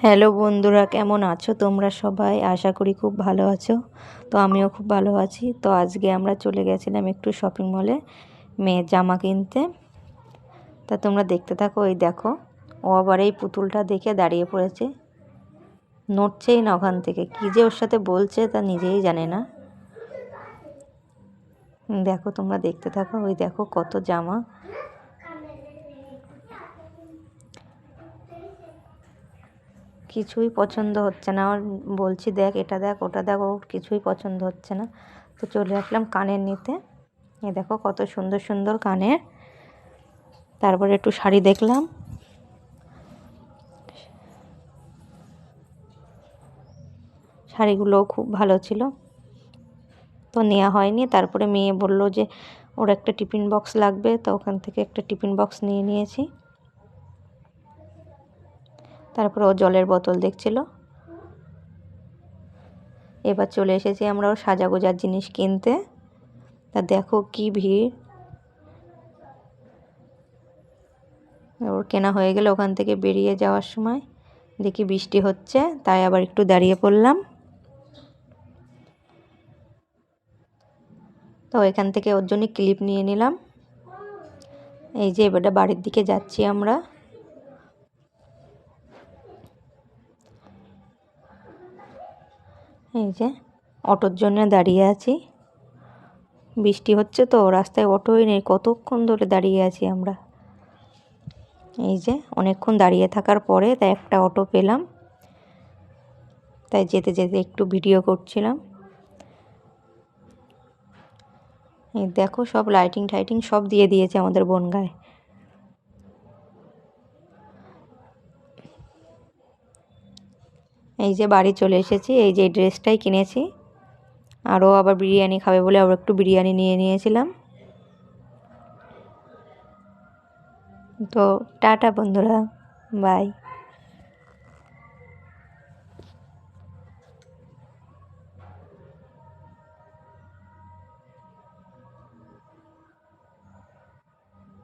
Hello বন্ধুরা, কেমন আছো তোমরা সবাই? আশা করি খুব ভালো আছো। তো আমিও খুব ভালো আছি। তো আজকে আমরা চলে গেছিলাম একটু শপিং মলে মেয়ের জামা কিনতে। তা তোমরা দেখতে থাকো ওই দেখো। ও আবার এই পুতুলটা দেখে দাঁড়িয়ে পড়েছে। নড়ছেই না ওখান থেকে। কী যে ওর সাথে বলছে তা নিজেই জানে না। দেখো তোমরা দেখতে থাকো, ওই দেখো কত জামা। কিছুই পছন্দ হচ্ছে না। আমার বলছি, দেখ, এটা দেখ, ওটা দেখ, ওর কিছুই পছন্দ হচ্ছে না। তো চলে আসলাম কানের নিতে। এ দেখো কত সুন্দর সুন্দর কানের। তারপরে একটু শাড়ি দেখলাম। শাড়িগুলোও খুব ভালো ছিল। তো নেওয়া হয়নি। তারপরে মেয়ে বলল যে, ওর একটা টিফিন বক্স লাগবে। তো ওখান থেকে একটা টিফিন বক্স নিয়ে নিয়েছি। তারপর ও জলের বোতল দেখছিল। এবার চলে এসেছি আমরা ওর সাজাগোজার জিনিস কিনতে। তা দেখো কি ভিড়। ওর কেনা হয়ে গেলে ওখান থেকে বেরিয়ে যাওয়ার সময়। দেখি বৃষ্টি হচ্ছে, তাই আবার একটু দাঁড়িয়ে পড়লাম। তো এখান থেকে ওর জন্য ক্লিপ নিয়ে নিলাম। এই যে এবারটা বাড়ির দিকে যাচ্ছি আমরা। এই যে, অটোর জন্য দাঁড়িয়ে আছি। বৃষ্টি হচ্ছে তো, রাস্তায় অটোই নেই, কতক্ষণ ধরে দাঁড়িয়ে আছি আমরা? এই যে, অনেকক্ষণ দাঁড়িয়ে থাকার পরে তাই একটা অটো পেলাম। তাই যেতে যেতে একটু ভিডিও করছিলাম। এই দেখো সব লাইটিং টাইটিং সব দিয়ে দিয়েছে আমাদের বনগায়। এই যে বাড়ি চলে এসেছি, এই যে ড্রেসটাই কিনেছি। আরও আবার বিরিয়ানি খাবে বলে আবার একটু বিরিয়ানি নিয়ে নিয়েছিলাম। তো টাটা বন্ধুরা, বাই।